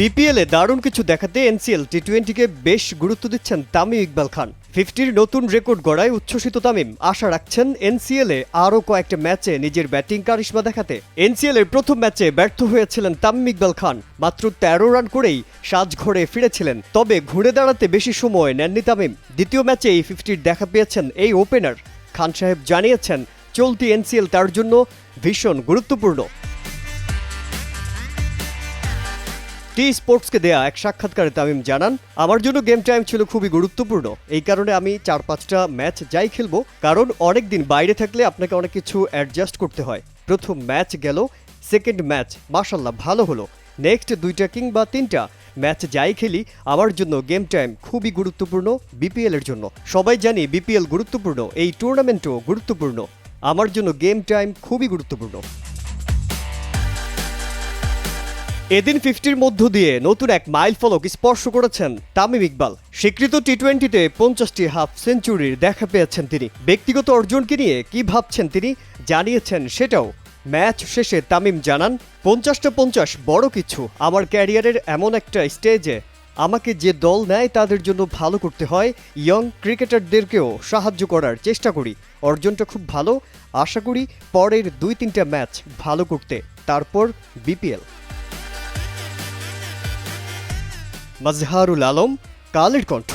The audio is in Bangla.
বিপিএলে দারুণ কিছু দেখাতে এনসিএল টি টোয়েন্টিকে বেশ গুরুত্ব দিচ্ছেন তামিম ইকবাল খান। ফিফটির নতুন রেকর্ড গড়ায় উচ্ছ্বসিত তামিম। আশা রাখছেন এনসিএল আরও কয়েকটা ম্যাচে নিজের ব্যাটিং কারিশমা দেখাতে। এনসিএল এর প্রথম ম্যাচে ব্যর্থ হয়েছিলেন তামিম ইকবাল খান। মাত্র তেরো রান করেই সাজঘরে ফিরেছিলেন। তবে ঘুরে দাঁড়াতে বেশি সময় নেননি তামিম। দ্বিতীয় ম্যাচে এই ফিফটির দেখা পেয়েছেন এই ওপেনার। খান সাহেব জানিয়েছেন, চলতি এনসিএল তার জন্য ভীষণ গুরুত্বপূর্ণ। টি স্পোর্টসকে দেয়া এক সাক্ষাৎকারে তামিম জানান, আমার জন্য গেম টাইম ছিল খুবই গুরুত্বপূর্ণ। এই কারণে আমি চার পাঁচটা ম্যাচ যাই খেলব, কারণ অনেক দিন বাইরে থাকলে আপনাকে অনেক কিছু অ্যাডজাস্ট করতে হয়। প্রথম ম্যাচ গেল সেকেন্ড ম্যাচ মাসাল্লাহ ভালো হলো। নেক্সট দুইটা কিংবা তিনটা ম্যাচ যাই খেলি, আমার জন্য গেম টাইম খুবই গুরুত্বপূর্ণ বিপিএল এর জন্য। সবাই জানি বিপিএল গুরুত্বপূর্ণ, এই টুর্নামেন্টও গুরুত্বপূর্ণ। আমার জন্য গেম টাইম খুবই গুরুত্বপূর্ণ। এদিন ফিফটির মধ্য দিয়ে নতুন এক মাইল ফলক স্পর্শ করেছেন তামিম ইকবাল। স্বীকৃত টি টোয়েন্টিতে পঞ্চাশটি হাফ সেঞ্চুরির দেখা পেয়েছেন তিনি। ব্যক্তিগত অর্জনকে নিয়ে কি ভাবছেন তিনি জানিয়েছেন সেটাও। ম্যাচ শেষে তামিম জানান, পঞ্চাশটা পঞ্চাশ বড় কিছু। আমার ক্যারিয়ারের এমন একটা স্টেজে আমাকে যে দল নেয় তাদের জন্য ভালো করতে হয়, ইয়ং ক্রিকেটারদেরকেও সাহায্য করার চেষ্টা করি। অর্জনটা খুব ভালো। আশা করি পরের দুই তিনটা ম্যাচ ভালো করতে। তারপর বিপিএল। মাজহারুল আলম কালের কণ্ঠ।